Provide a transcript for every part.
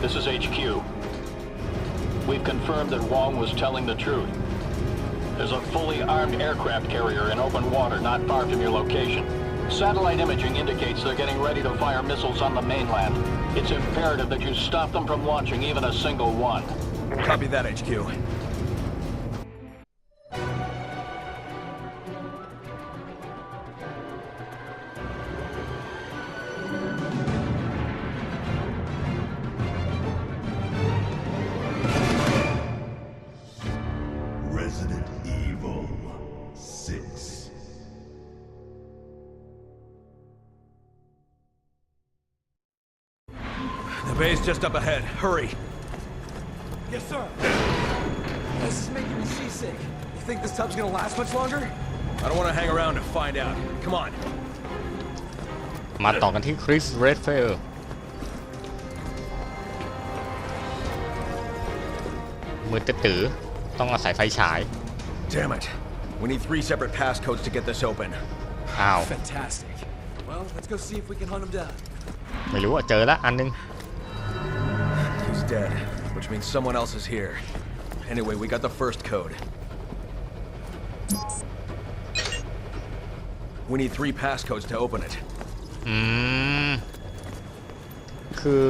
This is HQ. We've confirmed that Wong was telling the truth. There's a fully armed aircraft carrier in open water not far from your location. Satellite imaging indicates they're getting ready to fire missiles on the mainland. It's imperative that you stop them from launching even a single one. Copy that, HQ. bay's just up ahead. Hurry. Yes, sir. This is making me seasick. You think this tub's gonna last much longer? I don't want to hang around to find out. Come on. มาต่อกันที่คริสเรดเฟลมือตื้อๆต้องอาศัยไฟฉาย Damn it. We need three separate passcodes to get this open. อ้าว Fantastic. Well, let's go see if we can hunt him down. ไม่รู้ว่าเจอแล้วอันนึง He's dead, which means someone else is here. Anyway, we got the first code. We need three passcodes to open it. อืม คือ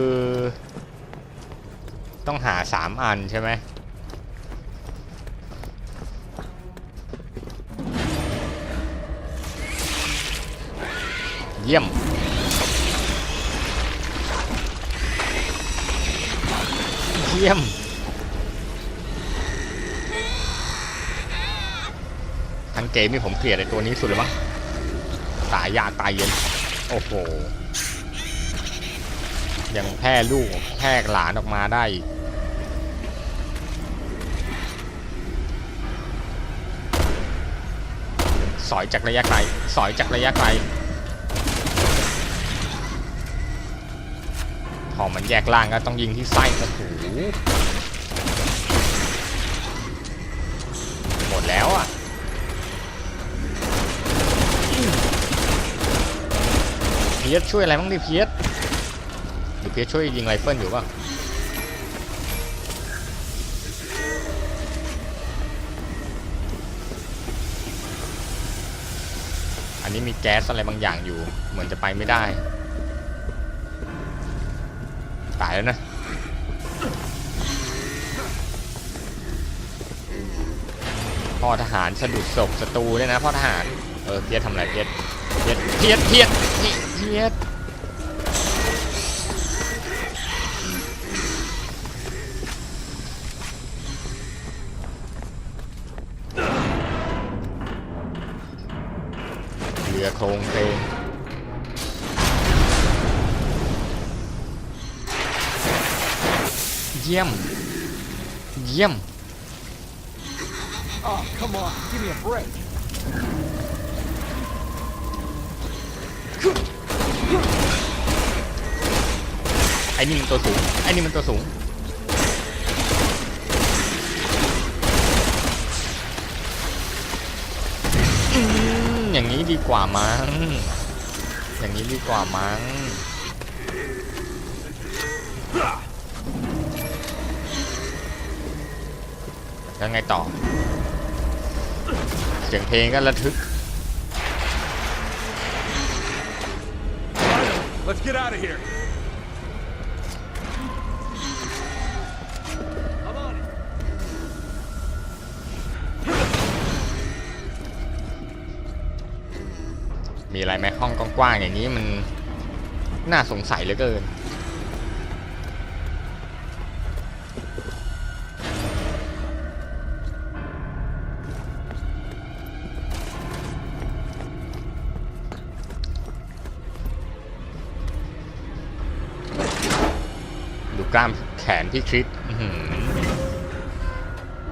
ต้องหาสามอันใช่ไหม เยี่ยม เยี่ยมทั้งเกมนี่ผมเกลียดไอ้ตัวนี้สุดเลยมั้งตายยากตายเย็น โอ้โห ยังแพร่ลูกแพร่หลานออกมาได้สอยจากระยะไกล สอยจากระยะไกล พอมันแยกล่างก็ต้องยิงที่ไส้โอ้โหหมดแล้วอะเพียสช่วยอะไรบ้างดิเพียสหรือเพียสช่วยยิงไรเฟิลอยู่ป่ะอันนี้มีแก๊สอะไรบางอย่างอยู่ เหมือนจะไปไม่ได้ แล้วนะพ่อทหารสะดุดศพศัตรูด้วยนะพ่อทหาร เออเพียสทำอะไรเพียสเพียสเพียสเพียสนี่เพียสเรือโครงเพลง เยี่ยม เยี่ยม Oh, come on. Give me a break. ไอ้นี่มันตัวสูง ไอ้นี่มันตัวสูงอืมอย่างนี้ดีกว่ามั้ง อย่างนี้ดีกว่ามั้ง แล้วไงต่อ เสียงเพลงก็ระทึก Let's get out of here. I'm on it. มีอะไรไหมห้องกว้างๆอย่างนี้มันน่าสงสัยเหลือเกิน กล้ามแขนพี่คริสอื้อหือ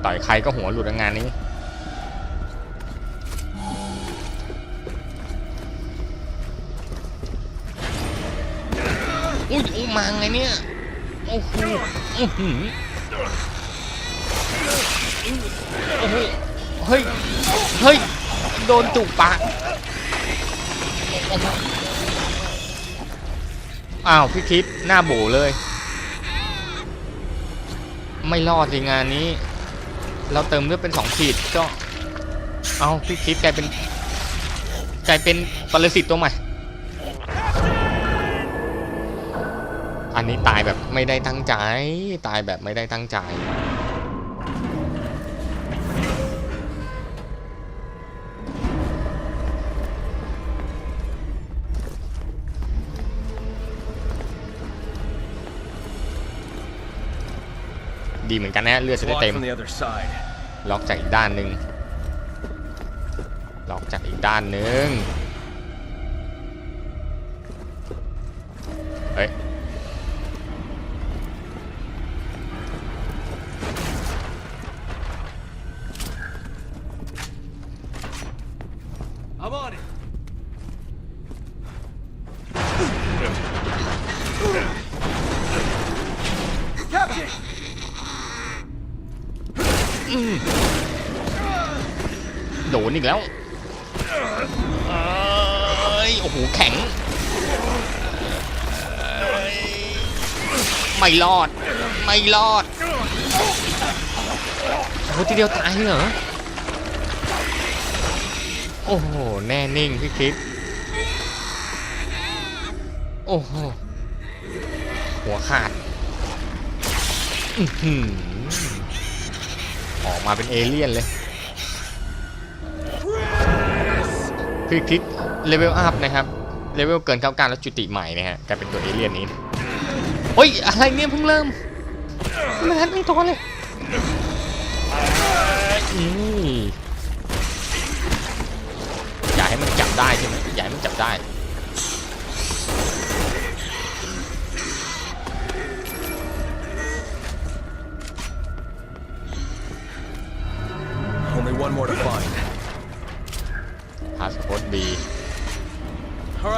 ต่อยใครก็หัวหลุดงานนี้ อุ้ยอุ้ยมาไงเนี่ยโอ้โหอื้อหือโอ้โหเฮ้ย เฮ้ย โดนจุกปากอ้าว พี่คิดหน้าโบเลย ไม่รอดสิงานนี้ เราเติมเลือดเป็นสองขีดก็ เอาพี่คิดกลายเป็นกลายเป็นปรสิตตัวใหม่ อันนี้ตายแบบไม่ได้ตั้งใจ ตายแบบไม่ได้ตั้งใจ ดีเหมือนกันนะเลือด It's จะได้ locked เต็ม from the other side. ล็อกจากอีกด้านหนึ่งล็อกจากอีกด้านหนึ่ง โดนอีกแล้วเอ้ยโอ้โห แข็ง ไม่รอด ไม่รอดโอ้ทีเดียวตายเหรอ โอ้โห แน่นิ่งพี่คริสโอ้โห หัวขาด อื้อหือออกม เป็นเอเลี่ยนเลยคือคลิกเลเวลอัพนะครับ เลเวลเกินเก้าการแล้วจุติใหม่นะฮะกลายเป็นตัวเอเลี่ยนนี้เฮ้ย อะไรเนี่ยเพิ่งเริ่มไม่ทันไม่ตัวเลยนี่อย่าให้มันจับได้ใช่ไหมอย่าให้มันจับได้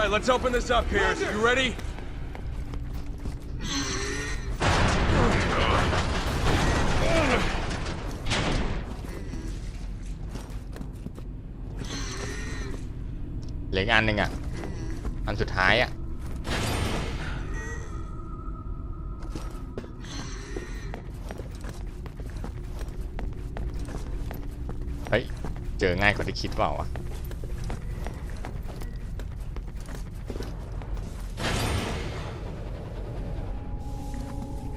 right, let's open this up here. You ready? เหลืออีกอันหนึ่งอะอันสุดท้ายอะเฮ้ย เจอง่ายกว่าที่คิดเปล่าวะ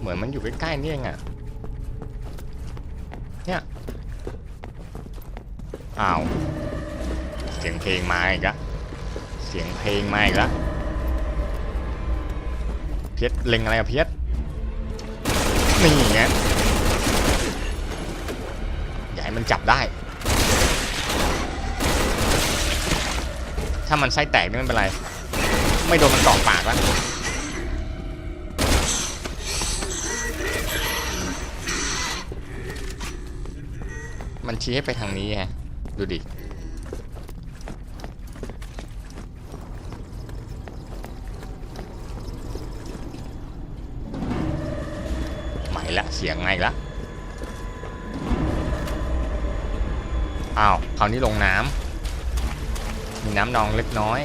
มือนมันอยู่ใกล้ๆนี่เองอะเนี่ยอ้าวเสียงเพลงมาอีกแล้วเสียงเพลงมาอีกแล้วเพียรเล็งอะไรอะเพียรนี่ไงอย่าให้มันจับได้ ถ้ามันไส้แตกนี่ไม่เป็นไร ไม่โดนมันตอกปากแล้ว มันชี้ให้ไปทางนี้ฮะดูดิใหม่ละเสียงไงละอ้าวคราวนี้ลงน้ำมีน้ำนองเล็กน้อย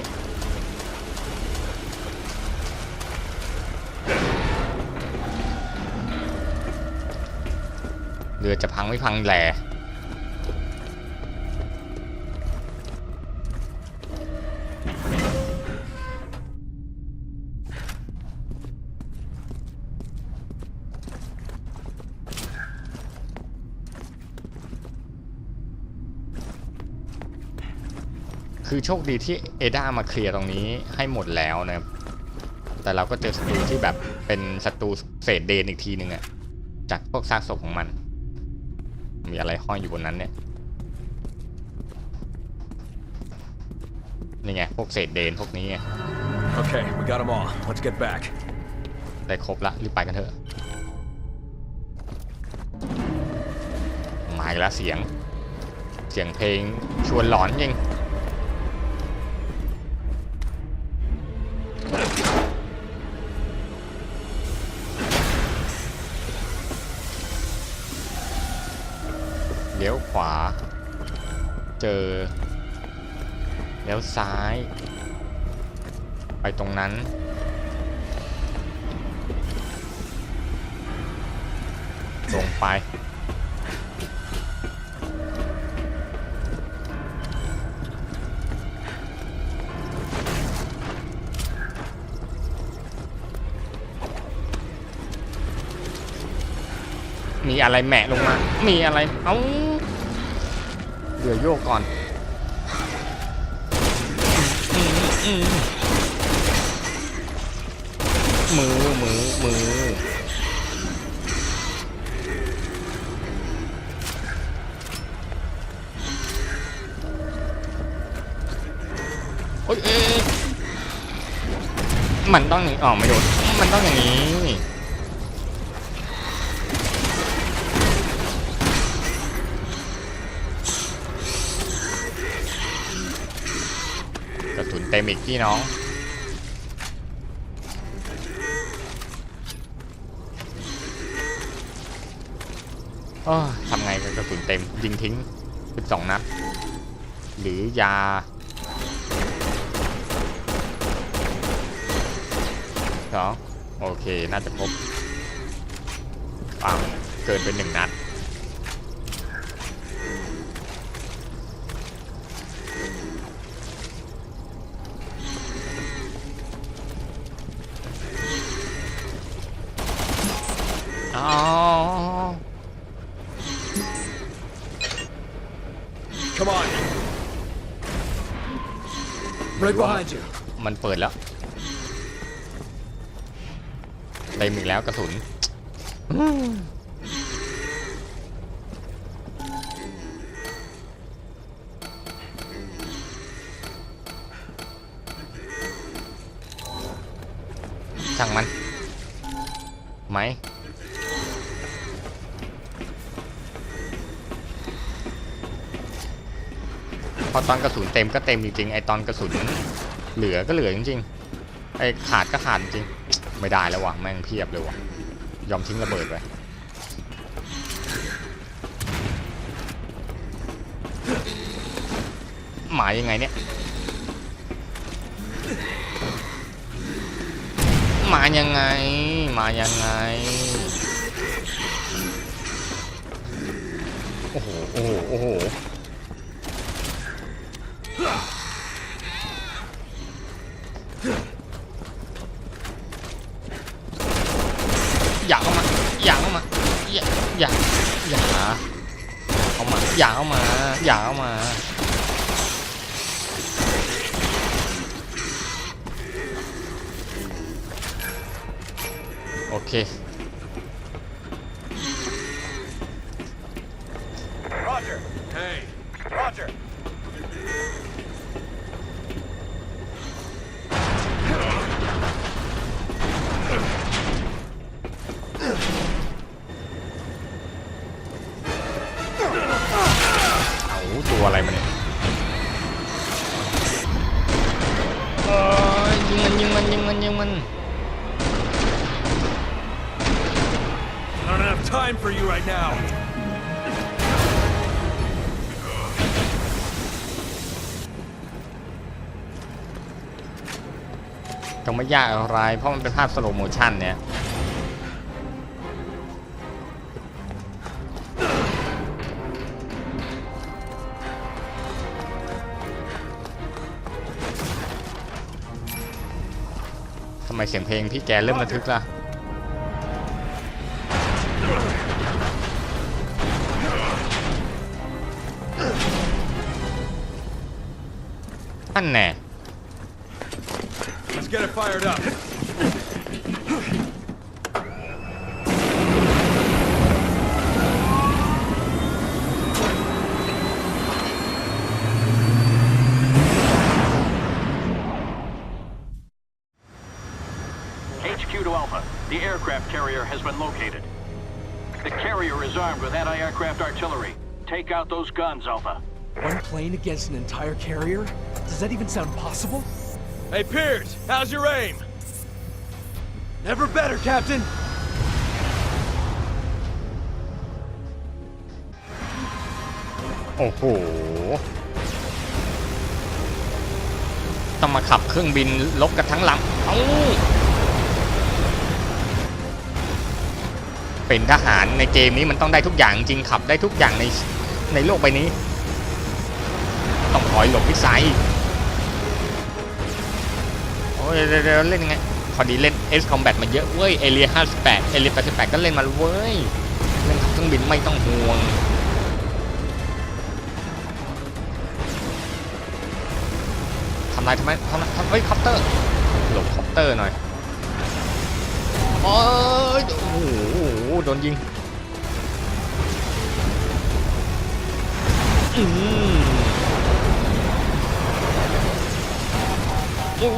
เรือจะพังไม่พังแหล่ คือโชคดีที่เอดามาเคลียร์ตรงนี้ให้หมดแล้วนะครับแต่เราก็เจอศัตรูที่แบบเป็นศัตรูเศษเดนอีกทีหนึ่งอะจากพวกซากศพของมัน มีอะไรห้อยอยู่บนนั้นเนี่ยนี่ไงพวกเศษเดนพวกนี้ไง Okay, we got them all. Let's get back. ได้ครบละรีบไปกันเถอะมาอีกแล้วเสียง เสียงเพลงชวนหลอนจริง ลี้ยวขวา เจอ เลี้ยวซ้าย ไปตรงนั้นนลงไปมีอะไรแหมะลงมา มีอะไร เอ้า เดือโยกก่อนอืมอืมมือมือมือโอ๊ยเอ๊ะมันต้องอย่างนี้อ๋อไม่โดนมันต้องอย่างนี้ กระสุน เต็มอีกพี่น้อง โอ้ทำไงกับกระสุนเต็ม ยิงทิ้ง12นัด หรือยา สอง โอเค น่าจะครบปังเกินเป็นหนึ่งนัด เปิดแล้วเต็มอีกแล้วกระสุนช่างมันไหมพอตอนกระสุนเต็มก็เต็มจริงๆไอตอนกระสุน เหลือก็เหลือจริงๆไอ้ขาดก็ขาดจริง ไม่ได้แล้วว่ะแม่งเพียบเลยว่ะยอมทิ้งระเบิดไปหมายยังไงเนี่ยมายังไง มายังไง โอ้โห โอ้โห โอ้โห อย่าเข้ามา อย่าเข้ามา อย่า อย่า อย่าเข้ามา อย่าเข้ามา อย่าเข้ามา โอเค time for you right now. ก็ไม่ยากอะไร เพราะมันเป็นภาพสโลโมชันเนี่ย ทำไมเสียงเพลงพี่แกเริ่มระทึกล่ะ HQ to Alpha. The aircraft carrier has been located. The carrier is armed with anti-aircraft artillery. Take out those guns, Alpha. One plane against an entire carrier? Does that even sound possible? Hey, Pierce, how's your aim? Never better, Captain. โอ้โหต้องมาขับเครื่องบินลบกันทั้งลำเอ้าไปเป็นทหารในเกมนี้มันต้องได้ทุกอย่างจริงขับได้ทุกอย่างในในโลกใบนี้ ต้องคอยหลบพิสัยโอ้ยเดี๋ยวเดี๋ยวเล่นยังไงพอดีเล่น S Combat มาเยอะเว้ยเอเรีย58เอเรีย88 ก็เล่นมาเว้ย เล่นขับเครื่องบินไม่ต้องห่วงทำลายทำไมทำไมทำเฮ้ยคอปเตอร์หลบคอปเตอร์หน่อยโอ้ยโอ้โหโดนยิงอืม อ้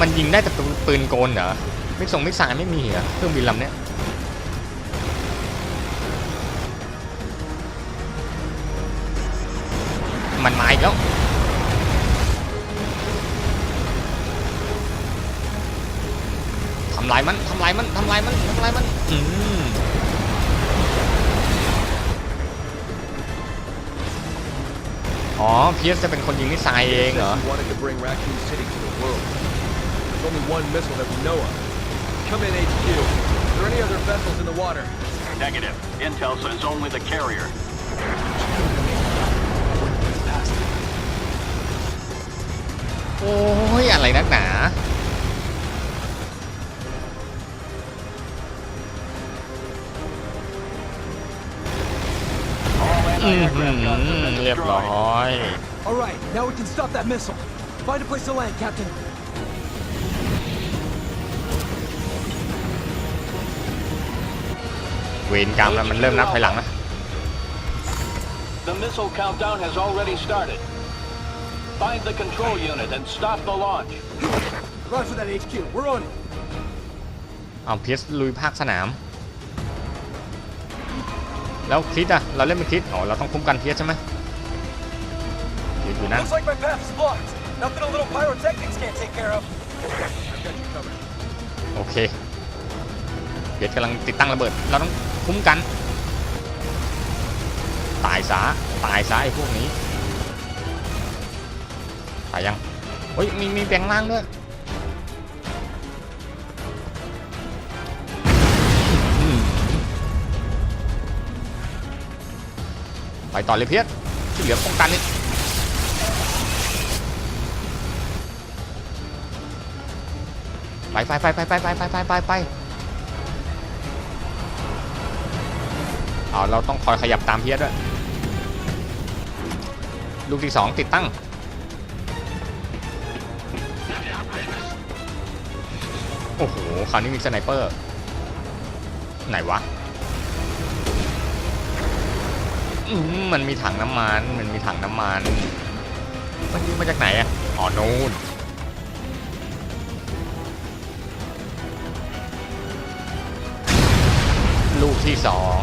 มันยิงได้แต่ปืนโกนเหรอ ไมิกส่งไมิกสายไม่มีเหรอเครื่องบินลำเนี้ยมันมาอีกแล้วทำลายมันทำลายมันทำลายมันทำลายมัน อืม อ๋อเพียสจะเป็นคนยิงมิสไซล์เองเหรอ Said you wanted to bring Raccoon City to the world. There's only one missile that we know of. Come in, HQ. Are there any other vessels in the water? Negative. Intel says only the carrier. โอ้ยอะไรนักหนา All อืม anti-aircraft guns have been เรียบร้ destroyed. อย All right, now we can stop that missile. Find a place to land, Captain. เวรกรรมแล้วมันเริ่มนับถอยหลังนะ The missile countdown has already started. Find the control unit and stop the launch. Roger that HQ. We're on it. เอาเพียสลุยภาคสนาม แล้วคริสอะเราเล่นเป็นคริสอ๋อเราต้องคุ้มกันเพียสใช่ไหมเพียสอยู่นั่น Looks like my path is blocked. Nothing a little pyrotechnics can't take care of. I've got you covered. โอเคเพียสกำลังติดตั้งระเบิด เราต้องคุ้มกัน ตายซะตายซะไอ้พวกนี้ตายยังเฮ้ยมีมีแปลงล่างด้วย ไปต่อเลยเพียสที่เหลือป้องกันนี่ไปไปไปไปไปไปไปไปไปไปเอาเราต้องคอยขยับตามเพียสด้วย ลูกที่สองติดตั้ง โอ้โห คราวนี้มีสไนเปอร์ ไหนวะ มมันมีถังน้ำมัน มันมีถังน้ำมัน มันยิงมาจากไหนอะอ๋อนูนลูกที่สอง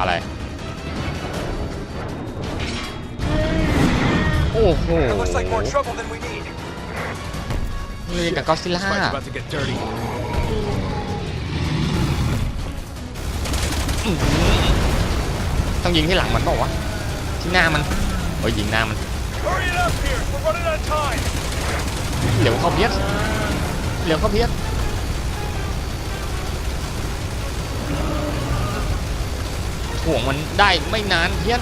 อะไร โอ้โห It looks like more trouble than we need. นี่กับก็ซิล่า ต้องยิงที่หลังมันเปล่าวะที่หน้ามันเฮ้ยยิงหน้ามัน Hurry it up here. We're running out of time. เหลียวเข้าเพียสเหลียวเข้าเพียสถ่วงมันได้ไม่นานเพียส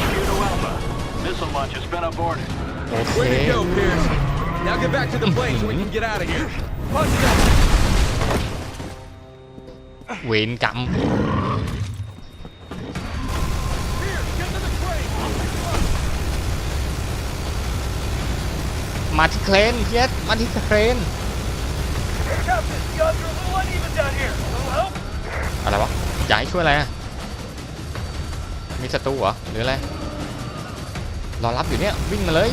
HQ to Alpha. Missile launch has been aborted. โอเค เวรกรรมมาที่เครนเยสมาที่เครนอะไรวะอยากให้ช่วยอะไรอะมีศัตรูเหรอหรืออะไรรอรับอยู่เนี่ยวิ่งมาเลย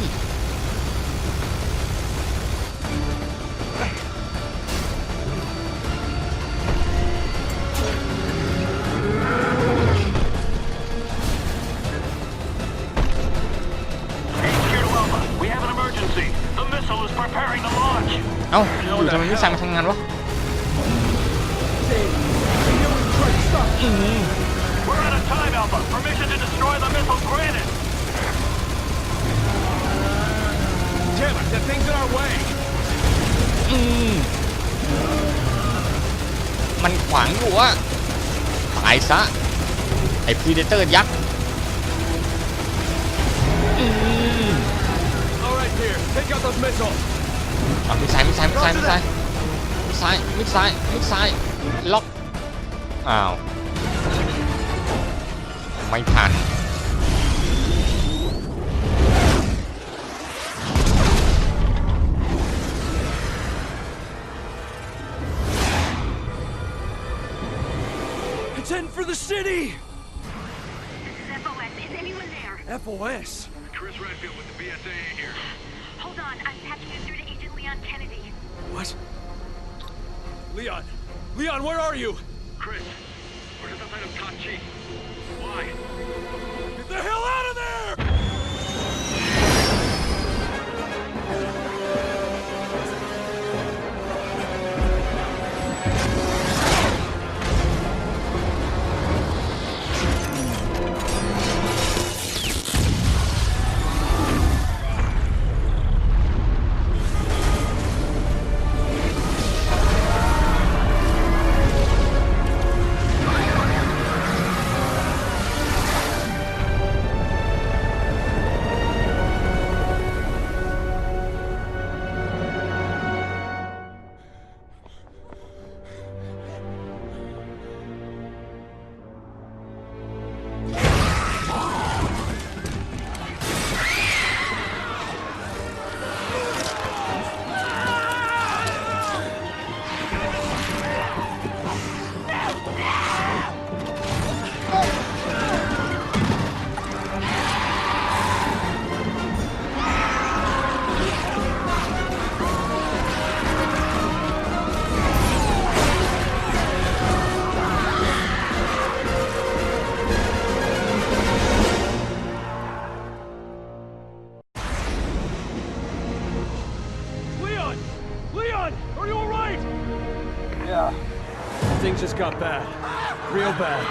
ทำไมพี่ชายมาทำงานวะมันขวางอยู่วะตายซะ ไอ้พีเดเตอร์ยักษ์อ อ่ะมิดซ้ายมิดซ้ายมิดซ้ายมิดซ้ายมิดซ้ายมิดซ้ายมิดซ้ายล็อก อ้าว ไม่ทัน It's heading for the city! FOS, is anyone there? FOS? Chris Redfield with the BSAA here. Hold on, I'm patching you through to Agent Leon Kennedy. What? Leon! Leon, where are you? Chris, we're just outside of Tachi. Why? Get the hell out of there! Just got bad. Real bad.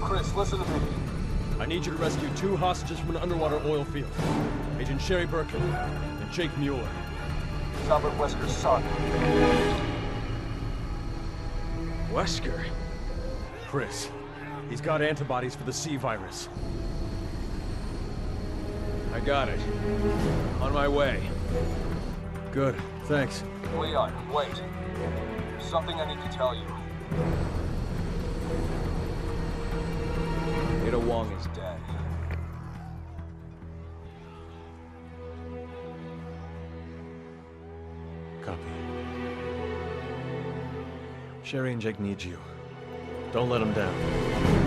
Chris, listen to me. I need you to rescue two hostages from an underwater oil field. Agent Sherry Birkin and Jake Mueller. It's Albert Wesker's son. Wesker? Chris, he's got antibodies for the C virus. I got it. On my way. Good, thanks. Leon, wait. There's something I need to tell you. Ada Wong is dead. Copy. Sherry and Jake need you. Don't let them down.